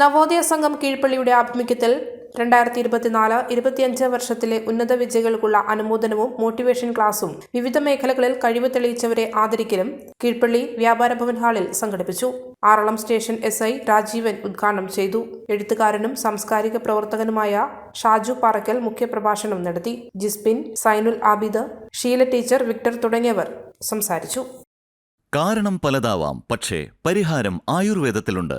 നവോദയ സംഘം കീഴ്പള്ളിയുടെ ആഭിമുഖ്യത്തിൽ രണ്ടായിരത്തി ഇരുപത്തിനാല് ഇരുപത്തിയഞ്ച് വർഷത്തിലെ ഉന്നത വിജയികൾക്കുള്ള അനുമോദനവും മോട്ടിവേഷൻ ക്ലാസും വിവിധ മേഖലകളിൽ കഴിവ് തെളിയിച്ചവരെ ആദരിക്കലും കീഴ്പള്ളി വ്യാപാര ഭവൻ ഹാളിൽ സംഘടിപ്പിച്ചു. Aralam station S I Rajeevan ഉദ്ഘാടനം ചെയ്തു. എഴുത്തുകാരനും സാംസ്കാരിക പ്രവർത്തകനുമായ ഷാജു പാറക്കൽ മുഖ്യപ്രഭാഷണം നടത്തി. ജിസ്പിൻ സൈനുൽ ആബിദ് ഷീല ടീച്ചർ വിക്ടർ തുടങ്ങിയവർ സംസാരിച്ചു. കാരണം പലതാവാം പക്ഷേ പരിഹാരം ആയുർവേദത്തിലുണ്ട്.